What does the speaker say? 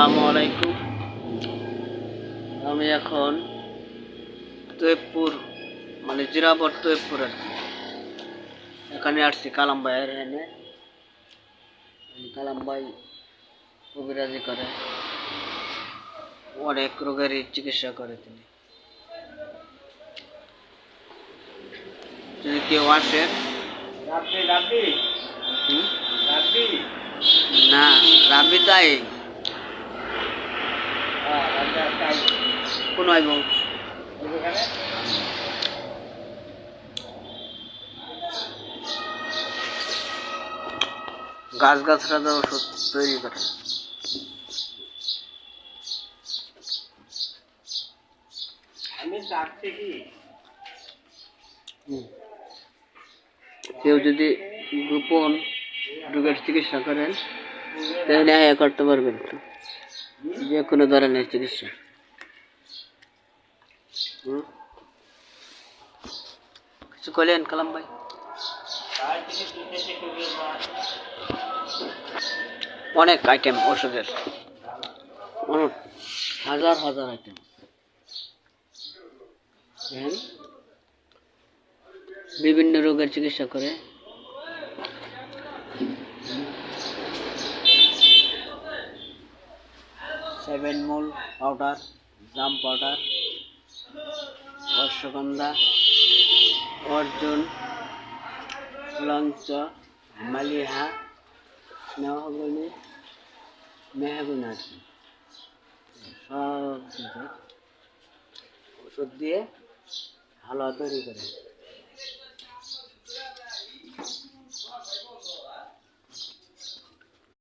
আসসালামু আলাইকুম আমি এখন তৈবপুর মানে জিরাবর তৈবপুর আর কি। এখানে আসছি কালাম কালামবাইয়ের এনে এই কালামবাই কবিরাজি করে। অনেক রোগেরই চিকিৎসা করে তিনি। যদি কেউ আসে। না রাবি তাই। কোন আইব গাছ গাছরা তো ওষুধ তৈরি করে আমি ডাকছি কি? কেউ যদি গোপন রোগের চিকিৎসা করেন তাহলে আয়া করতে পারবেন যে কোনো ধরনের চিকিৎসা? কিছু করলেন কালাম ভাই। অনেক আইটেম ওষুধের। অনেক হাজার হাজার আইটেম বিভিন্ন রোগের চিকিৎসা করে। সেভেন মূল পাউডার, জাম পাউডার অশ্বগন্ধা অর্জুন, লঞ্চ, মালিহা, মেহগুনি মেহগুনি কি। সব ওষুধ দিয়ে হালুয়া তৈরি করে।